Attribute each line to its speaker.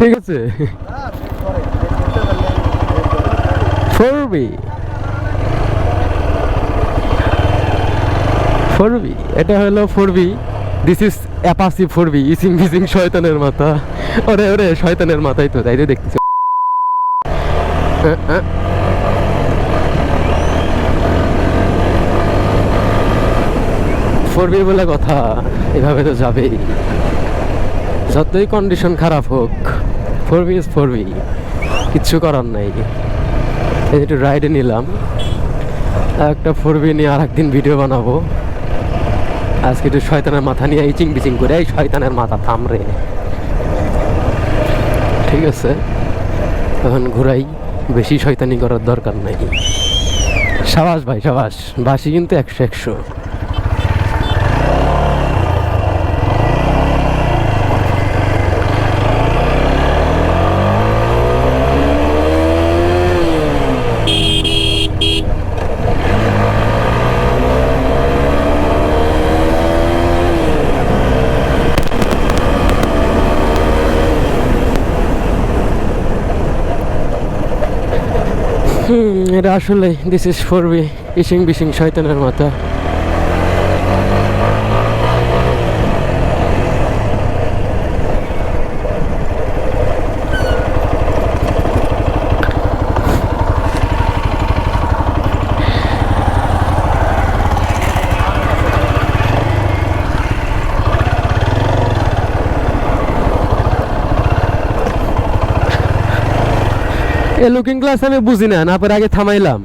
Speaker 1: ঠিক আছে। Four B এটা হলো ফোর বি দিস ইজ অ্যাপাসি ফোর বি ইসিং বিসিং শয়তানের মাথা। ওরে ওরে, শয়তানের মাথায় তো, তাই তো দেখতেছি। আহ, আহ। ফোর বি বলে কথা এভাবে তো যাবেই। যতই কন্ডিশন খারাপ হোক four B is four B কিচ্ছু করার নাই। একটু রাইডে নিলাম একটা ফোর বি নিয়ে আর একদিন ভিডিও বানাবো। আজকে একটু শয়তানের মাথা নিয়ে ইচিং বিচিং করে এই শয়তানের মাথা থামরে ঠিক আছে এখন ঘুরাই বেশি শয়তানি করার দরকার নাই। সাবাস ভাই সাবাস বাসি কিন্তু একশো একশো। হুম এটা আসলে দিস ইজ ফর বি ইসিং বিসিং শয়তানের মাথা। এ লুকিং গ্লাস আমি বুঝি না না পরে আগে থামাইলাম।